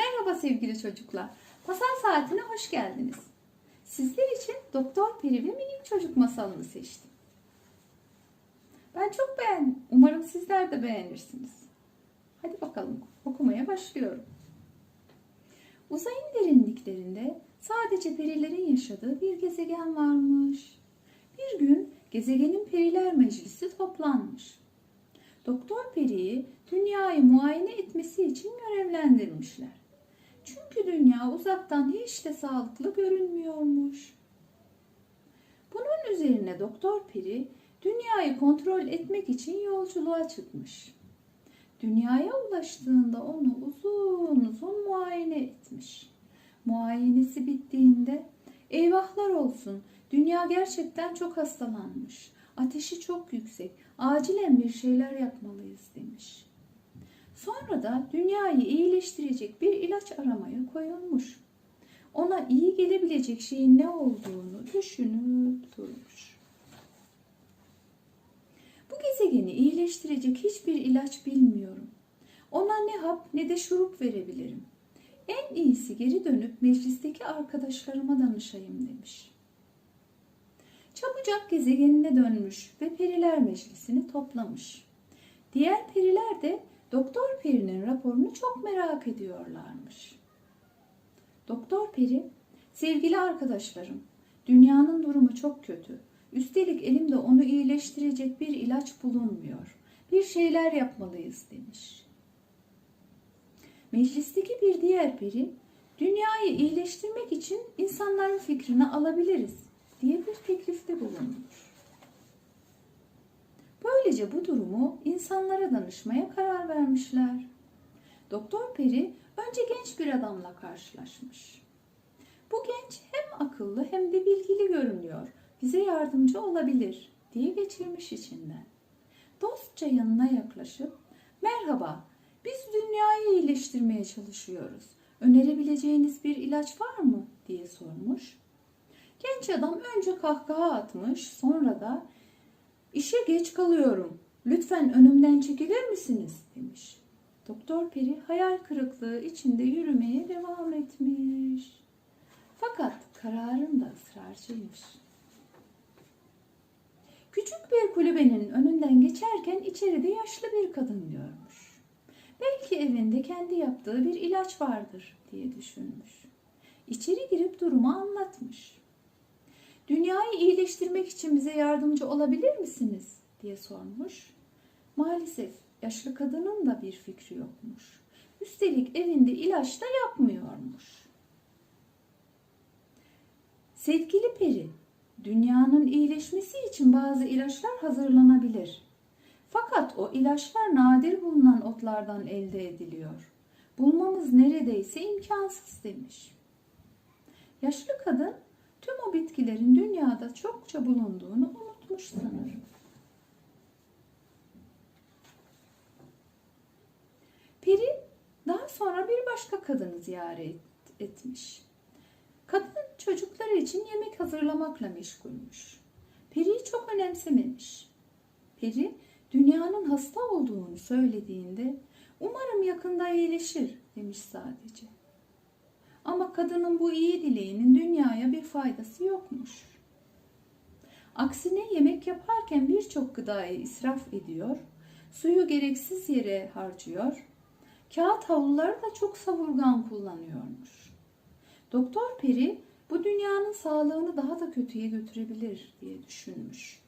Merhaba sevgili çocuklar. Masal saatine hoş geldiniz. Sizler için Doktor Peri ve Minik Çocuk masalını seçtim. Ben çok beğendim. Umarım sizler de beğenirsiniz. Hadi bakalım okumaya başlıyorum. Uzayın derinliklerinde sadece perilerin yaşadığı bir gezegen varmış. Bir gün gezegenin periler meclisi toplanmış. Doktor Peri'yi dünyayı muayene etmesi için görevlendirmişler. Çünkü dünya uzaktan hiç de sağlıklı görünmüyormuş. Bunun üzerine Doktor Peri dünyayı kontrol etmek için yolculuğa çıkmış. Dünyaya ulaştığında onu uzun uzun muayene etmiş. Muayenesi bittiğinde eyvahlar olsun dünya gerçekten çok hastalanmış. Ateşi çok yüksek. Acilen bir şeyler yapmalıyız demiş. Sonra da dünyayı iyileştirecek aramaya koyulmuş. Ona iyi gelebilecek şeyin ne olduğunu düşünüp durmuş. Bu gezegeni iyileştirecek hiçbir ilaç bilmiyorum. Ona ne hap ne de şurup verebilirim. En iyisi geri dönüp meclisteki arkadaşlarıma danışayım demiş. Çabucak gezegenine dönmüş ve periler meclisini toplamış. Diğer periler de Doktor Peri'nin raporunu çok merak ediyorlarmış. Doktor Peri, sevgili arkadaşlarım, dünyanın durumu çok kötü. Üstelik elimde onu iyileştirecek bir ilaç bulunmuyor. Bir şeyler yapmalıyız demiş. Meclisteki bir diğer peri, dünyayı iyileştirmek için insanların fikrini alabiliriz diye bir teklifte bulunmuş. Böylece bu durumu insanlara danışmaya karar vermişler. Doktor Peri önce genç bir adamla karşılaşmış. Bu genç hem akıllı hem de bilgili görünüyor. Bize yardımcı olabilir diye geçirmiş içinden. Dostça yanına yaklaşıp merhaba biz dünyayı iyileştirmeye çalışıyoruz. Önerebileceğiniz bir ilaç var mı diye sormuş. Genç adam önce kahkaha atmış, sonra da işe geç kalıyorum. Lütfen önümden çekilir misiniz demiş. Doktor Peri hayal kırıklığı içinde yürümeye devam etmiş. Fakat kararında ısrarcıymış. Küçük bir kulübenin önünden geçerken içeride yaşlı bir kadın görmüş. Belki evinde kendi yaptığı bir ilaç vardır diye düşünmüş. İçeri girip durumu anlatmış. Dünyayı iyileştirmek için bize yardımcı olabilir misiniz? diye sormuş. Maalesef yaşlı kadının da bir fikri yokmuş. Üstelik evinde ilaç da yapmıyormuş. Sevgili peri, dünyanın iyileşmesi için bazı ilaçlar hazırlanabilir. Fakat o ilaçlar nadir bulunan otlardan elde ediliyor. Bulmamız neredeyse imkansız demiş. Yaşlı kadın tüm o bitkilerin dünyada çokça bulunduğunu unutmuş sanırım. Peri daha sonra bir başka kadını ziyaret etmiş. Kadın çocukları için yemek hazırlamakla meşgulmüş. Peri'yi çok önemsememiş. Peri dünyanın hasta olduğunu söylediğinde umarım yakında iyileşir demiş sadece. Ama kadının bu iyi dileğinin dünyaya bir faydası yokmuş. Aksine yemek yaparken birçok gıdayı israf ediyor, suyu gereksiz yere harcıyor, kağıt havluları da çok savurgan kullanıyormuş. Doktor Peri bu dünyanın sağlığını daha da kötüye götürebilir diye düşünmüş.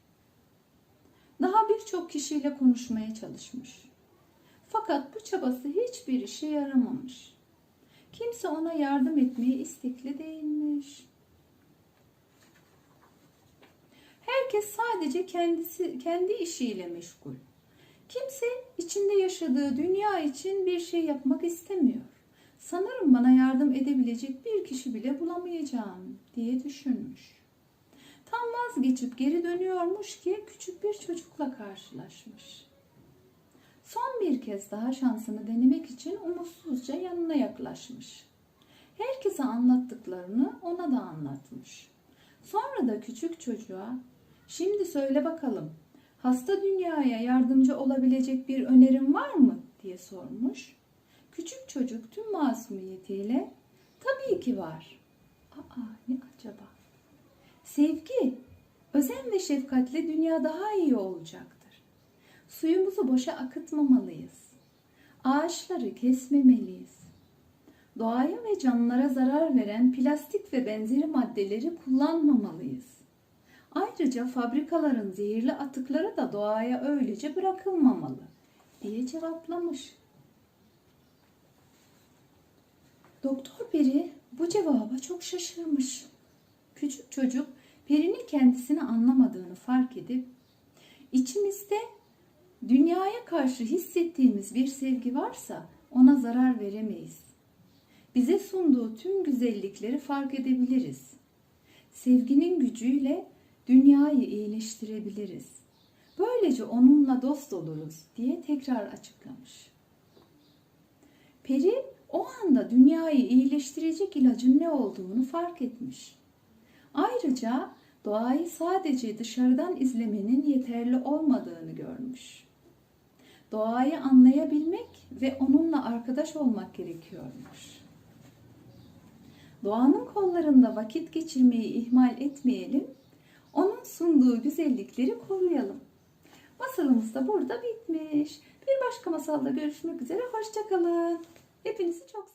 Daha birçok kişiyle konuşmaya çalışmış. Fakat bu çabası hiçbir işe yaramamış. Kimse ona yardım etmeye istekli değilmiş. Herkes sadece kendisi kendi işiyle meşgul. Kimse içinde yaşadığı dünya için bir şey yapmak istemiyor. Sanırım bana yardım edebilecek bir kişi bile bulamayacağım diye düşünmüş. Tam vazgeçip geri dönüyormuş ki küçük bir çocukla karşılaşmış. Kez daha şansını denemek için umutsuzca yanına yaklaşmış. Herkese anlattıklarını ona da anlatmış. Sonra da küçük çocuğa, şimdi söyle bakalım, hasta dünyaya yardımcı olabilecek bir önerim var mı diye sormuş. Küçük çocuk tüm masumiyetiyle tabii ki var. Aa ne acaba? Sevgi, özen ve şefkatle dünya daha iyi olacaktır. Suyumuzu boşa akıtmamalıyız. Ağaçları kesmemeliyiz. Doğaya ve canlılara zarar veren plastik ve benzeri maddeleri kullanmamalıyız. Ayrıca fabrikaların zehirli atıkları da doğaya öylece bırakılmamalı diye cevaplamış. Doktor Peri bu cevaba çok şaşırmış. Küçük çocuk Peri'nin kendisini anlamadığını fark edip içimizde dünyaya karşı hissettiğimiz bir sevgi varsa ona zarar veremeyiz. Bize sunduğu tüm güzellikleri fark edebiliriz. Sevginin gücüyle dünyayı iyileştirebiliriz. Böylece onunla dost oluruz diye tekrar açıklamış. Peri o anda dünyayı iyileştirecek ilacın ne olduğunu fark etmiş. Ayrıca doğayı sadece dışarıdan izlemenin yeterli olmadığını görmüş. Doğayı anlayabilmek ve onunla arkadaş olmak gerekiyormuş. Doğanın kollarında vakit geçirmeyi ihmal etmeyelim. Onun sunduğu güzellikleri koruyalım. Masalımız da burada bitmiş. Bir başka masalda görüşmek üzere. Hoşçakalın. Hepinizi çok seviyorum.